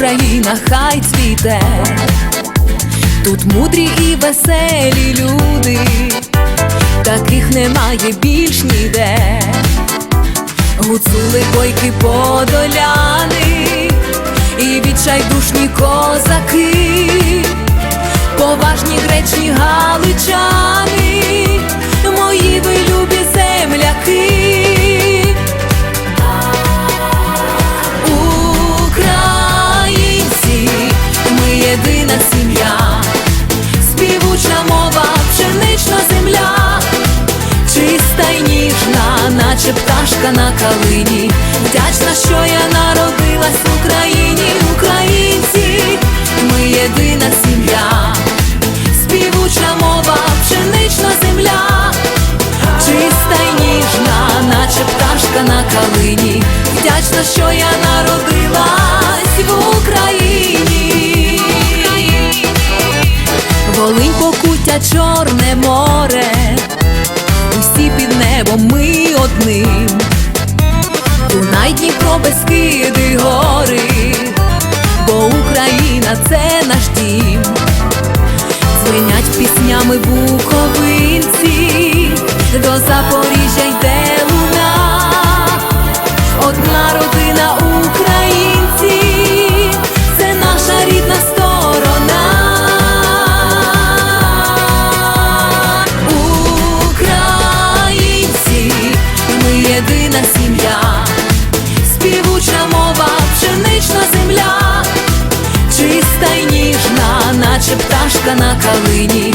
моя Вкраїна хай цвіте, тут мудрі і веселі люди, таких немає більш ніде. Гуцули бойки подоляни. І відчайдушні козаки, пташка на калині. Вдячна, що я народилась в Україні. Волинь покуття, чорне море, усі під небом ми одним. Дунай, Дніпро, Бескиди, гори, бо Україна це наш дім. Дзвенять піснями буковинці, до Запоріжжя одна родина українців, це наша рідна сторона. Українці, ми єдина сім'я, співуча мова, пшенична земля, чиста й ніжна, наче пташка на калині.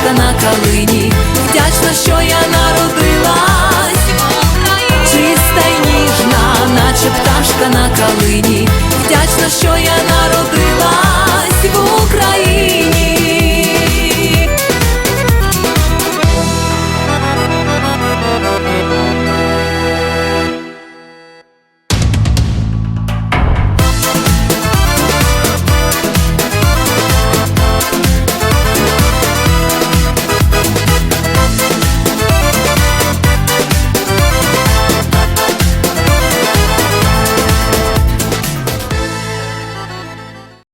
Квітка на калині, вдячна, що я народилась, чиста й ніжна, наче пташка на калині, вдячна, що я народилась.